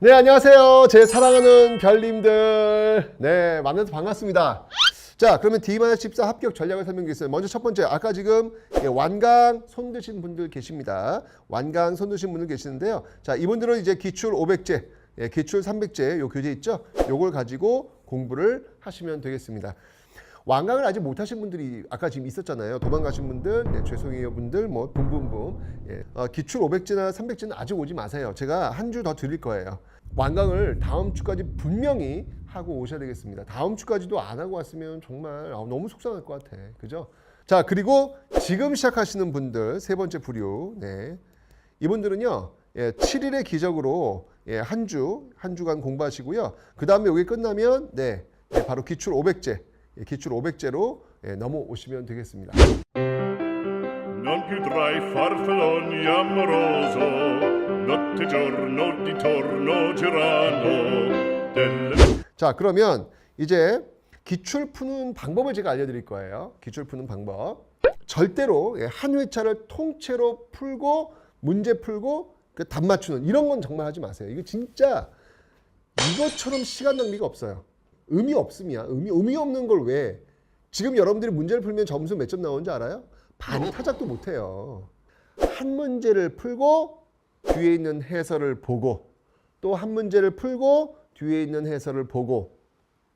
네, 안녕하세요. 제 사랑하는 별님들. 네, 만나서 반갑습니다. 자, 그러면 D-14 합격 전략을 설명드리겠습니다. 먼저 첫 번째, 아까 지금 예, 완강 손 드신 분들 계십니다. 완강 손 드신 분들 계시는데요. 자, 이분들은 이제 기출 500제, 예, 기출 300제 요 교재 있죠? 요걸 가지고 공부를 하시면 되겠습니다. 완강을 아직 못하신 분들이 아까 지금 있었잖아요. 도망가신 분들, 네, 죄송해요 분들, 뭐 붐붐붐. 예. 어, 기출 500제나 300제는 아직 오지 마세요. 제가 한 주 더 드릴 거예요. 완강을 다음 주까지 분명히 하고 오셔야 되겠습니다. 다음 주까지도 안 하고 왔으면 정말 아, 너무 속상할 것 같아. 그죠? 자 그리고 지금 시작하시는 분들 세 번째 부류. 네. 이분들은요. 예, 7일의 기적으로 예, 한 주, 한 주간 공부하시고요. 그 다음에 여기 끝나면 네, 네, 바로 기출 500제, 예, 기출 500제로 예, 넘어오시면 되겠습니다. Non più tra i farfalloni amoroso, notte giorno di torno girano, delle 자, 그러면 이제 기출 푸는 방법을 제가 알려드릴 거예요. 기출 푸는 방법. 절대로 예, 한 회차를 통째로 풀고 문제 풀고 그답 맞추는 이런 건 정말 하지 마세요. 이거 진짜 이것처럼 시간 낭비가 없어요. 의미 없음이야. 의미 의미 없는 걸 왜? 지금 여러분들이 문제를 풀면 점수 몇 점 나오는지 알아요? 반 타작도 못 해요. 한 문제를 풀고 뒤에 있는 해설을 보고 또 한 문제를 풀고 뒤에 있는 해설을 보고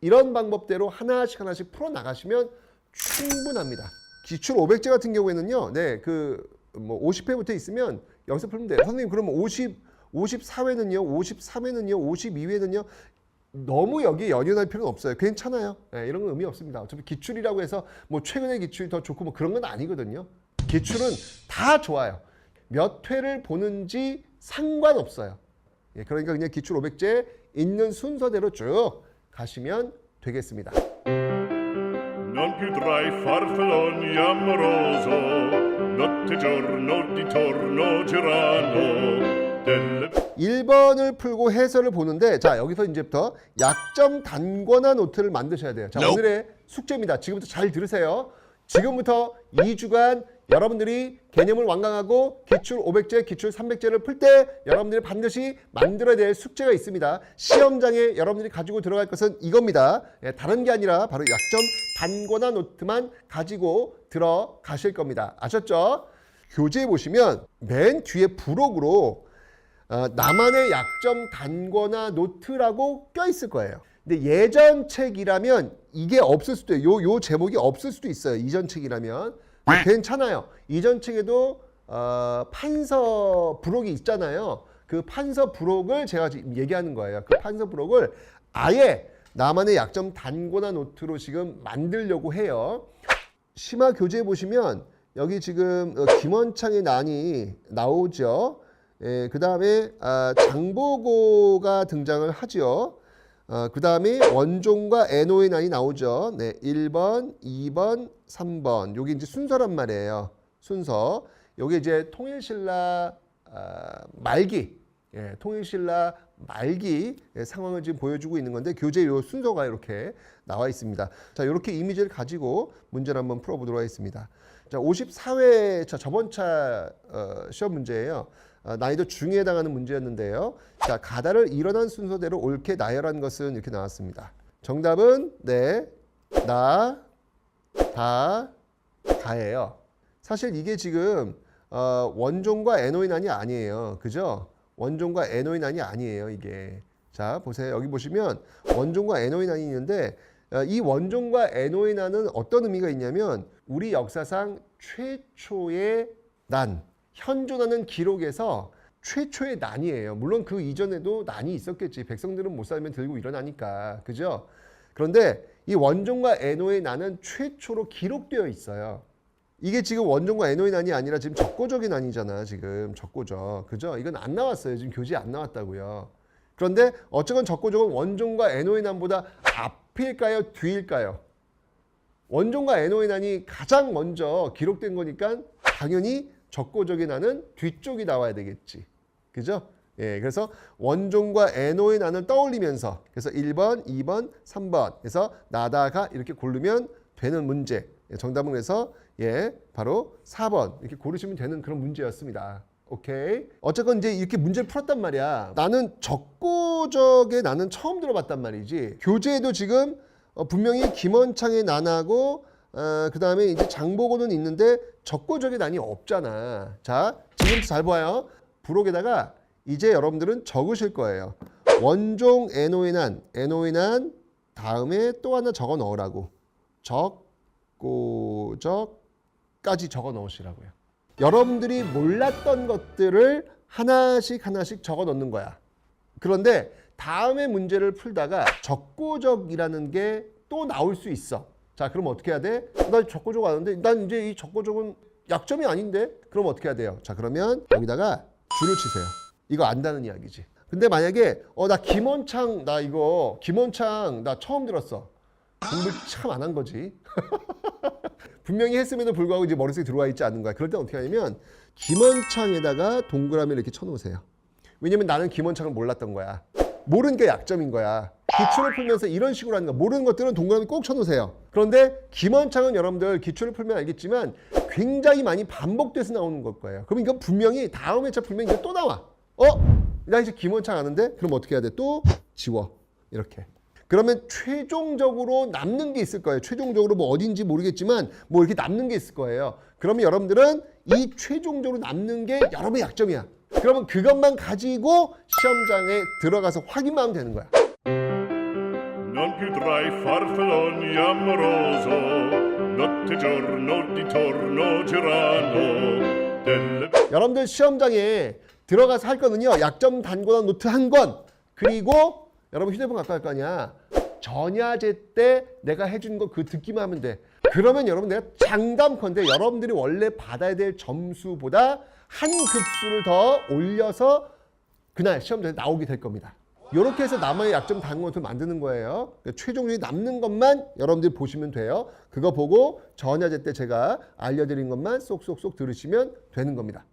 이런 방법대로 하나씩 하나씩 풀어 나가시면 충분합니다. 기출 500제 같은 경우에는요. 네, 그 뭐 50회부터 있으면 여기서 풀면 돼요. 선생님 그러면 50 54회는요. 53회는요. 52회는요. 너무 여기에 연연할 필요는 없어요. 괜찮아요. 네, 이런 건 의미 없습니다. 어차피 기출이라고 해서 뭐 최근의 기출이 더 좋고 뭐 그런 건 아니거든요. 기출은 다 좋아요. 몇 회를 보는지 상관없어요. 예, 그러니까 그냥 기출 500제 있는 순서대로 쭉 가시면 되겠습니다. 1번을 풀고 해설을 보는데 자 여기서 이제부터 약점 단권화 노트를 만드셔야 돼요. 자 오늘의 숙제입니다. 지금부터 잘 들으세요. 지금부터 2주간 여러분들이 개념을 완강하고 기출 500제, 기출 300제를 풀 때 여러분들이 반드시 만들어야 될 숙제가 있습니다. 시험장에 여러분들이 가지고 들어갈 것은 이겁니다. 예, 다른 게 아니라 바로 약점 단권화 노트만 가지고 들어가실 겁니다. 아셨죠? 교재에 보시면 맨 뒤에 부록으로 어, 나만의 약점 단권화 노트라고 껴 있을 거예요. 근데 예전 책이라면 이게 없을 수도 있어요. 요, 요 제목이 없을 수도 있어요. 이전 책이라면. 괜찮아요. 이전 책에도 어, 판서 부록이 있잖아요. 그 판서 부록을 제가 지금 얘기하는 거예요. 그 판서 부록을 아예 나만의 약점 단권화 노트로 지금 만들려고 해요. 심화 교재에 보시면 여기 지금 어, 김원창의 난이 나오죠. 예, 그 다음에 아, 장보고가 등장을 하죠. 어, 그 다음에 원종과 NO의 난이 나오죠. 네, 1번, 2번, 3번. 요게 이제 순서란 말이에요. 순서. 요게 이제 통일신라 아, 말기, 예, 통일신라 말기 예, 상황을 지금 보여주고 있는 건데 교재 요 순서가 이렇게 나와 있습니다. 자, 이렇게 이미지를 가지고 문제를 한번 풀어보도록 하겠습니다. 자, 54회 자, 저번 차 어, 시험 문제예요. 어, 난이도 중에 해당하는 문제였는데요. 자, 가다를 일어난 순서대로 옳게 나열한 것은 이렇게 나왔습니다. 정답은 네, 나, 다, 다예요. 사실 이게 지금 어, 원종과 난이 아니에요. 그죠? 원종과 난이 아니에요. 이게. 자, 보세요. 여기 보시면 원종과 난이 있는데 어, 이 원종과 난은 어떤 의미가 있냐면 우리 역사상 최초의 난, 현존하는 기록에서 최초의 난이에요. 물론 그 이전에도 난이 있었겠지. 백성들은 못 살면 들고 일어나니까. 그죠? 그런데 이 원종과 NO의 난은 최초로 기록되어 있어요. 이게 지금 원종과 NO의 난이 아니라 지금 적고적인 난이잖아. 지금 적고적. 그죠? 이건 안 나왔어요. 지금 교재에 안 나왔다고요. 그런데 어쨌건 적고적은 원종과 NO의 난보다 앞일까요? 뒤일까요? 원종과 NO의 난이 가장 먼저 기록된 거니까 당연히 적고적인 난은 뒤쪽이 나와야 되겠지. 그죠? 예, 그래서 원종과 NO의 난을 떠올리면서 그래서 1번, 2번, 3번 그래서 나다가 이렇게 고르면 되는 문제. 예, 정답은 그래서 예, 바로 4번 이렇게 고르시면 되는 그런 문제였습니다. 오케이. 어쨌건 이제 이렇게 문제를 풀었단 말이야. 나는 적고적에 나는 처음 들어봤단 말이지. 교재에도 지금 어, 분명히 김원창의 난하고 어, 그 다음에 이제 장보고는 있는데 적고적의 난이 없잖아. 자, 지금부터 잘 봐요. 부록에다가 이제 여러분들은 적으실 거예요. 원종 NO의 난 다음에 또 하나 적어 넣으라고. 적고적까지 적어 넣으시라고요. 여러분들이 몰랐던 것들을 하나씩 하나씩 적어 넣는 거야. 그런데 다음에 문제를 풀다가 적고적이라는 게 또 나올 수 있어. 자, 그럼 어떻게 해야 돼? 나 적고적 아는데 난 이제 이 적고적은 약점이 아닌데? 그럼 어떻게 해야 돼요? 자, 그러면 여기다가 줄을 치세요. 이거 안다는 이야기지. 근데 만약에 어 나 김원창 나 이거 김원창 나 처음 들었어. 공부 참 안 한 거지. 분명히 했음에도 불구하고 이제 머릿속에 들어와 있지 않는 거야. 그럴 때 어떻게 하냐면 김원창에다가 동그라미를 이렇게 쳐놓으세요. 왜냐면 나는 김원창을 몰랐던 거야. 모르는 게 약점인 거야. 기출을 풀면서 이런 식으로 하는 거. 모르는 것들은 동그라미 꼭 쳐놓으세요. 그런데 김원창은 여러분들 기출을 풀면 알겠지만 굉장히 많이 반복돼서 나오는 걸 거예요. 그럼 이건 분명히 다음 회차 풀면 이거 또 나와. 어? 나 이제 김원창 아는데? 그럼 어떻게 해야 돼? 또 지워. 이렇게. 그러면 최종적으로 남는 게 있을 거예요. 최종적으로 뭐 어딘지 모르겠지만 뭐 이렇게 남는 게 있을 거예요. 그러면 여러분들은 이 최종적으로 남는 게 여러분의 약점이야. 그러면 그것만 가지고 시험장에 들어가서 확인만 하면 되는 거야. Non più tra i farfalloni amoroso, notte e giorno di torno girano, delle 여러분들 시험장에 들어가서 할 거는요. 약점 단권한 노트 한 권. 그리고 여러분 휴대폰 갖고 갈 거 아니야. 전야제 때 내가 해준 거 그 듣기만 하면 돼. 그러면 여러분 내가 장담컨대 여러분들이 원래 받아야 될 점수보다 한 급수를 더 올려서 그날 시험장에 나오게 될 겁니다. 이렇게 해서 나만의 약점 단권을 만드는 거예요. 그러니까 최종적으로 남는 것만 여러분들이 보시면 돼요. 그거 보고 전야제 때 제가 알려드린 것만 쏙쏙쏙 들으시면 되는 겁니다.